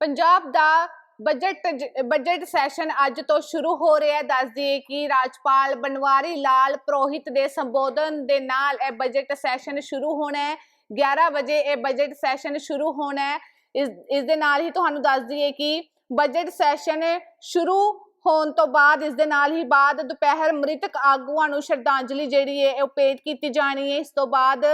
ਪੰਜਾਬ ਦਾ budget budget session ਅੱਜ ਤੋਂ ਸ਼ੁਰੂ ਹੋ ਰਿਹਾ ਹੈ। ਦੱਸ ਦਈਏ ਕਿ ਰਾਜਪਾਲ ਬਨਵਾਰੀ ਲਾਲ ਪ੍ਰੋਹਿਤ ਦੇ ਸੰਬੋਧਨ ਦੇ ਨਾਲ ਇਹ ਬਜਟ ਸੈਸ਼ਨ ਸ਼ੁਰੂ ਹੋਣਾ ਹੈ। 11 ਵਜੇ ਇਹ ਬਜਟ ਸੈਸ਼ਨ ਸ਼ੁਰੂ ਹੋਣਾ ਹੈ। ਇਸ ਇਸ ਦੇ ਨਾਲ ਹੀ ਤੁਹਾਨੂੰ ਦੱਸ ਦਈਏ ਕਿ ਬਜਟ ਸੈਸ਼ਨ ਸ਼ੁਰੂ ਹੋਣ ਤੋਂ ਬਾਅਦ, ਇਸ ਦੇ ਨਾਲ ਹੀ ਬਾਅਦ ਦੁਪਹਿਰ ਮ੍ਰਿਤਕ ਆਗੂਆਂ ਨੂੰ ਸ਼ਰਧਾਂਜਲੀ ਜਿਹੜੀ ਹੈ ਉਹ ਭੇਟ ਕੀਤੀ ਜਾਣੀ ਹੈ। ਇਸ ਤੋਂ ਬਾਅਦ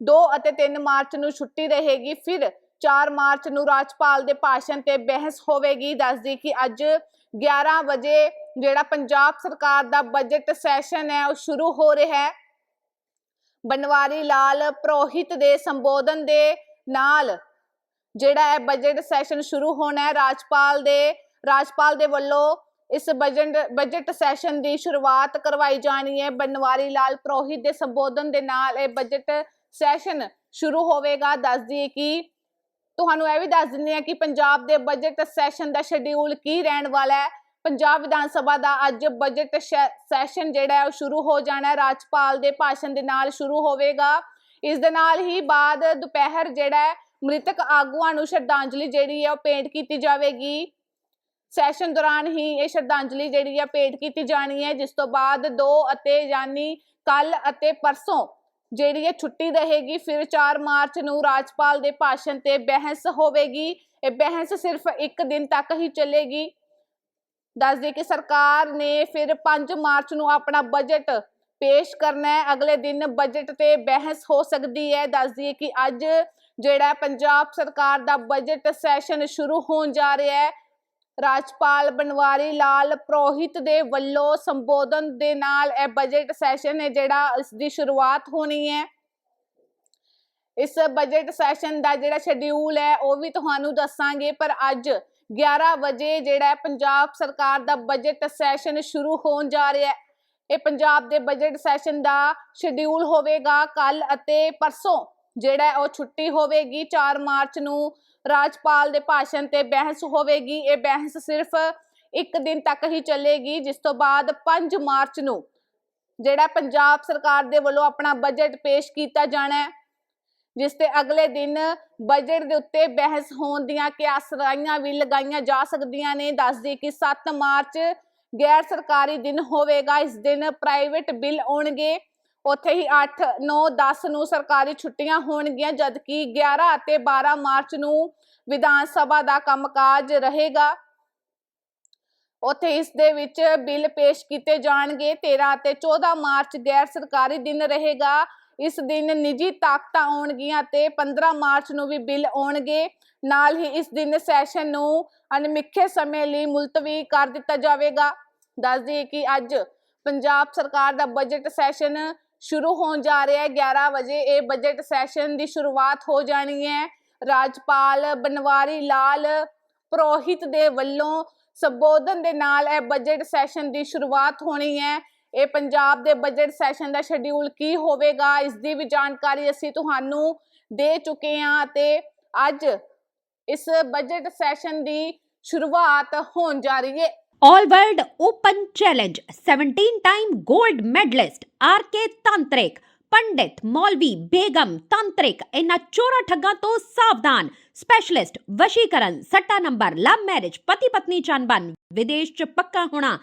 2 ਅਤੇ 3 ਮਾਰਚ ਨੂੰ ਛੁੱਟੀ ਰਹੇਗੀ। ਫਿਰ 4 ਮਾਰਚ ਨੂੰ ਰਾਜਪਾਲ ਦੇ ਭਾਸ਼ਣ ਤੇ ਬਹਿਸ ਹੋਵੇਗੀ। ਦੱਸਦੀ ਕਿ ਅੱਜ 11 ਵਜੇ ਜਿਹੜਾ ਪੰਜਾਬ ਸਰਕਾਰ ਦਾ ਬਜਟ ਸੈਸ਼ਨ ਹੈ, ਉਹ ਸ਼ੁਰੂ ਹੋ ਰਿਹਾ ਹੈ। ਬਨਵਾਰੀ ਲਾਲ ਪ੍ਰੋਹਿਤ ਦੇ ਸੰਬੋਧਨ ਦੇ ਨਾਲ ਜਿਹੜਾ ਹੈ ਬਜਟ ਸੈਸ਼ਨ ਸ਼ੁਰੂ ਹੋਣਾ ਹੈ, ਰਾਜਪਾਲ ਦੇ ਰਾਜਪਾਲ ਦੇ ਵੱਲੋਂ ਇਸ ਬਜਟ ਬਜਟ ਸੈਸ਼ਨ ਦੀ ਸ਼ੁਰੂਆਤ ਕਰਵਾਈ ਜਾਣੀ ਹੈ। ਬਨਵਾਰੀ ਲਾਲ ਪ੍ਰੋਹਿਤ ਦੇ ਸੰਬੋਧਨ ਦੇ ਨਾਲ ਇਹ ਬਜਟ ਸੈਸ਼ਨ ਸ਼ੁਰੂ ਹੋਵੇਗਾ। ਦੱਸ ਦਈਏ ਕਿ ਤੁਹਾਨੂੰ ਇਹ ਵੀ ਦੱਸ ਦਿੰਦੇ ਹਾਂ ਕਿ ਪੰਜਾਬ ਦੇ ਬਜਟ ਸੈਸ਼ਨ ਦਾ ਸ਼ਡਿਊਲ ਕੀ ਰਹਿਣ ਵਾਲਾ ਹੈ। ਪੰਜਾਬ ਵਿਧਾਨ ਸਭਾ ਦਾ ਅੱਜ ਬਜਟ ਸੈਸ਼ਨ ਜਿਹੜਾ ਉਹ ਸ਼ੁਰੂ ਹੋ ਜਾਣਾ ਰਾਜਪਾਲ ਦੇ ਭਾਸ਼ਣ ਦੇ ਨਾਲ ਸ਼ੁਰੂ ਹੋਵੇਗਾ। ਇਸ ਦੇ ਨਾਲ ਹੀ ਬਾਅਦ ਦੁਪਹਿਰ ਜਿਹੜਾ ਮ੍ਰਿਤਕ ਆਗੂਆਂ ਨੂੰ ਸ਼ਰਧਾਂਜਲੀ ਜਿਹੜੀ ਹੈ ਉਹ ਭੇਂਟ ਕੀਤੀ ਜਾਵੇਗੀ। ਸੈਸ਼ਨ ਦੌਰਾਨ ਹੀ ਇਹ ਸ਼ਰਧਾਂਜਲੀ ਜਿਹੜੀ ਹੈ ਭੇਂਟ ਕੀਤੀ ਜਾਣੀ ਹੈ। ਜਿਸ ਤੋਂ ਬਾਅਦ 2 ਅਤੇ ਯਾਨੀ ਕੱਲ ਅਤੇ ਪਰਸੋਂ ਜਿਹੜੀ ਇਹ ਛੁੱਟੀ ਰਹੇਗੀ, ਫਿਰ 4 ਮਾਰਚ ਨੂੰ ਰਾਜਪਾਲ ਦੇ ਭਾਸ਼ਣ ਤੇ ਬਹਿਸ ਹੋਵੇਗੀ। ਇਹ ਬਹਿਸ ਸਿਰਫ ਇੱਕ ਦਿਨ ਤੱਕ ਹੀ ਚੱਲੇਗੀ। ਦੱਸ ਦਈਏ ਕਿ ਸਰਕਾਰ ਨੇ ਫਿਰ 5 ਮਾਰਚ ਨੂੰ ਆਪਣਾ ਬਜਟ ਪੇਸ਼ ਕਰਨਾ ਹੈ। ਅਗਲੇ ਦਿਨ ਬਜਟ ਤੇ ਬਹਿਸ ਹੋ ਸਕਦੀ ਹੈ। ਦੱਸ ਦਈਏ ਕਿ ਅੱਜ ਜਿਹੜਾ ਪੰਜਾਬ ਸਰਕਾਰ ਦਾ ਬਜਟ ਸੈਸ਼ਨ ਸ਼ੁਰੂ ਹੋਣ ਜਾ ਰਿਹਾ ਹੈ ਰਾਜਪਾਲ ਬਨਵਾਰੀ ਲਾਲ ਪ੍ਰੋਹਿਤ ਦੇ ਵੱਲੋਂ ਸੰਬੋਧਨ ਦੇ ਨਾਲ ਇਹ ਬਜਟ ਸੈਸ਼ਨ ਹੈ ਜਿਹੜਾ ਇਸ ਦੀ ਸ਼ੁਰੂਆਤ ਹੋਣੀ ਹੈ। ਇਸ ਬਜਟ ਸੈਸ਼ਨ ਦਾ ਜਿਹੜਾ ਸ਼ਡਿਊਲ ਹੈ ਉਹ ਵੀ ਤੁਹਾਨੂੰ ਦੱਸਾਂਗੇ, ਪਰ ਅੱਜ 11 ਵਜੇ ਜਿਹੜਾ ਪੰਜਾਬ ਸਰਕਾਰ ਦਾ ਬਜਟ ਸੈਸ਼ਨ ਸ਼ੁਰੂ ਹੋਣ ਜਾ ਰਿਹਾ ਹੈ। ਇਹ ਪੰਜਾਬ ਦੇ ਬਜਟ ਸੈਸ਼ਨ ਦਾ ਸ਼ਡਿਊਲ ਹੋਵੇਗਾ ਕੱਲ ਅਤੇ ਪਰਸੋਂ। ਜਿਹੜਾ ਉਹ ਛੁੱਟੀ ਹੋਵੇਗੀ 4 ਮਾਰਚ ਨੂੰ ਰਾਜਪਾਲ ਦੇ ਭਾਸ਼ਣ ਤੇ ਬਹਿਸ ਹੋਵੇਗੀ। ਇਹ ਬਹਿਸ ਸਿਰਫ ਇੱਕ ਦਿਨ ਤੱਕ ਹੀ ਚੱਲੇਗੀ, ਜਿਸ ਤੋਂ ਬਾਅਦ 5 ਮਾਰਚ ਨੂੰ ਜਿਹੜਾ ਪੰਜਾਬ ਸਰਕਾਰ ਦੇ ਵੱਲੋਂ ਆਪਣਾ ਬਜਟ ਪੇਸ਼ ਕੀਤਾ ਜਾਣਾ ਹੈ, ਜਿਸ ਤੇ ਅਗਲੇ ਦਿਨ ਬਜਟ ਦੇ ਉੱਤੇ ਬਹਿਸ ਹੋਣ ਦੀਆਂ ਕਿਆਸਰਾਈਆਂ ਵੀ ਲਗਾਈਆਂ ਜਾ ਸਕਦੀਆਂ ਨੇ। ਦੱਸਦੀ ਕਿ 7 ਮਾਰਚ ਗੈਰ ਸਰਕਾਰੀ ਦਿਨ ਹੋਵੇਗਾ, ਇਸ ਦਿਨ ਪ੍ਰਾਈਵੇਟ ਬਿੱਲ ਆਉਣਗੇ। ਉੱਥੇ ਹੀ 8 9 10 ਨੂੰ ਸਰਕਾਰੀ ਛੁੱਟੀਆਂ ਹੋਣਗੀਆਂ, ਜਦਕਿ 11 ਅਤੇ 12 ਮਾਰਚ ਨੂੰ ਵਿਧਾਨ ਸਭਾ ਦਾ ਕੰਮਕਾਜ ਰਹੇਗਾ। ਉੱਥੇ ਇਸ ਦੇ ਵਿੱਚ ਬਿੱਲ ਪੇਸ਼ ਕੀਤੇ ਜਾਣਗੇ। 13 ਅਤੇ 14 ਮਾਰਚ ਗੈਰ ਸਰਕਾਰੀ ਦਿਨ ਰਹੇਗਾ। ਇਸ ਦਿਨ ਨਿੱਜੀ ਤਾਕਤਾਂ ਆਉਣਗੀਆਂ ਤੇ 15 ਮਾਰਚ ਨੂੰ ਵੀ ਬਿੱਲ ਆਉਣਗੇ। ਨਾਲ ਹੀ ਇਸ ਦਿਨ ਸੈਸ਼ਨ ਨੂੰ ਅਨਮਿੱਥੇ ਸਮੇਂ ਲਈ ਮੁਲਤਵੀ ਕਰ ਦਿੱਤਾ ਜਾਵੇਗਾ। ਦੱਸ ਦਈਏ ਕਿ ਅੱਜ ਪੰਜਾਬ ਸਰਕਾਰ ਦਾ ਬਜਟ ਸੈਸ਼ਨ ਸ਼ੁਰੂ ਹੋਣ ਜਾ ਰਿਹਾ ਹੈ 11 ਵਜੇ ਇਹ ਬਜਟ ਸੈਸ਼ਨ ਦੀ ਸ਼ੁਰੂਆਤ ਹੋ ਜਾਣੀ ਹੈ। ਰਾਜਪਾਲ ਬਨਵਾਰੀ ਲਾਲ ਪ੍ਰੋਹਿਤ ਦੇ ਵੱਲੋਂ ਸੰਬੋਧਨ ਦੇ ਨਾਲ ਇਹ ਬਜਟ ਸੈਸ਼ਨ ਦੀ ਸ਼ੁਰੂਆਤ ਹੋਣੀ ਹੈ। ਇਹ ਪੰਜਾਬ ਦੇ ਬਜਟ ਸੈਸ਼ਨ ਦਾ ਸ਼ਡਿਊਲ ਕੀ ਹੋਵੇਗਾ, ਇਸ ਦੀ ਵੀ ਜਾਣਕਾਰੀ ਅਸੀਂ ਤੁਹਾਨੂੰ ਦੇ ਚੁੱਕੇ ਹਾਂ ਤੇ ਅੱਜ ਇਸ ਬਜਟ ਸੈਸ਼ਨ ਦੀ ਸ਼ੁਰੂਆਤ ਹੋਣ ਜਾ ਰਹੀ ਹੈ। All World Open Challenge 17 time gold medalist RK Tantrik ਪੰਡਿਤ ਮੌਲਵੀ ਬੇਗਮ ਤੰਤਰਿਕ ਇਹਨਾਂ ਚੋਰਾ ਠੱਗਾਂ ਤੋਂ ਸਾਵਧਾਨ ਸਪੈਸ਼ਲਿਸਟ ਵਸ਼ੀਕਰਨ ਸੱਟਾ ਨੰਬਰ ਲਵ ਮੈਰਿਜ ਪਤੀ ਪਤਨੀ ਚੰਬਨ ਵਿਦੇਸ਼ ਚ ਪੱਕਾ ਹੋਣਾ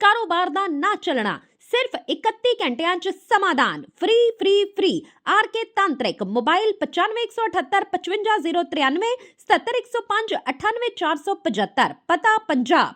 ਕਾਰੋਬਾਰ ਦਾ ਨਾ ਚੱਲਣਾ ਸਿਰਫ 31 ਘੰਟਿਆਂ ਚ ਸਮਾਧਾਨ free free free RK ਤੰਤਰਿਕ mobile 9518755093 77105 98475 ਪਤਾ ਪੰਜਾਬ